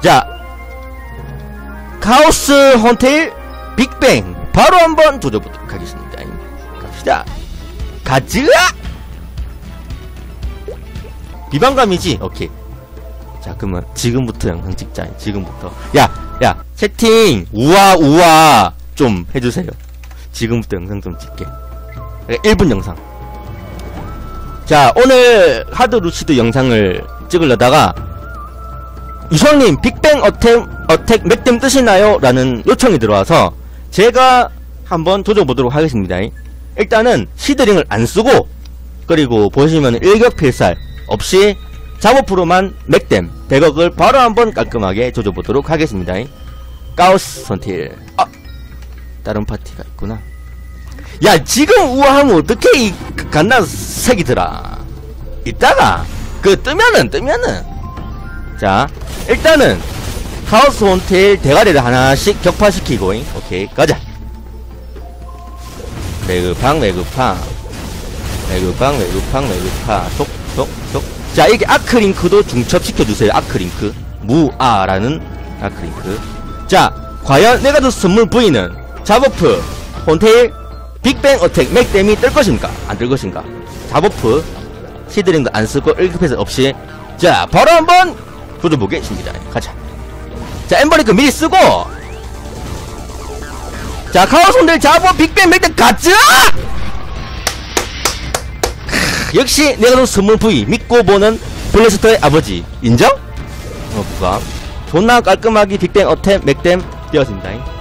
자 카오스 헌테일 빅뱅. 바로 한번 조져보도록 하겠습니다. 갑시다. 가즈아! 비방감이지? 오케이. 자 그러면 지금부터 영상 찍자. 지금부터. 야야 채팅! 우와 우와! 좀 해주세요. 지금부터 영상 좀 찍게. 1분 영상. 자 오늘 하드 루시드 영상을 찍으려다가 유성님 빅뱅 어택 어택 맥댐 뜨시나요? 라는 요청이 들어와서 제가 한번 조져보도록 하겠습니다. 일단은 시드링을 안 쓰고 그리고 보시면 일격필살 없이 작업프로만 맥댐 100억을 바로 한번 깔끔하게 조져보도록 하겠습니다. 가우스 선틸. 아 다른 파티가 있구나. 야 지금 우아하면 어떻게 이 갓나 색이더라 이따가 그 뜨면은 뜨면은 자 일단은 카오스 혼텔 대가리를 하나씩 격파시키고 오케이 가자. 매그팡 매그팡. 매그팡 매그팡 매그파 속속속 자 이게 아크링크도 중첩시켜주세요 아크링크. 무아라는 아크링크. 자 과연 내가 준 선물 부위는 자버프 혼테일 빅뱅 어택 맥댐이 뜰 것인가 안뜰 것인가? 자버프 시드링도 안 쓰고 1급패스 없이. 자 바로 한번 조져보겠습니다. 가자. 자 엠버리크 미리 쓰고! 자 카오손들 자버 빅뱅 맥댐 가자! 역시 내가 준 선물 부위 믿고 보는 블래스터의 아버지. 인정? 어 부감 존나 깔끔하게 빅뱅 어템 맥댐 되었습니다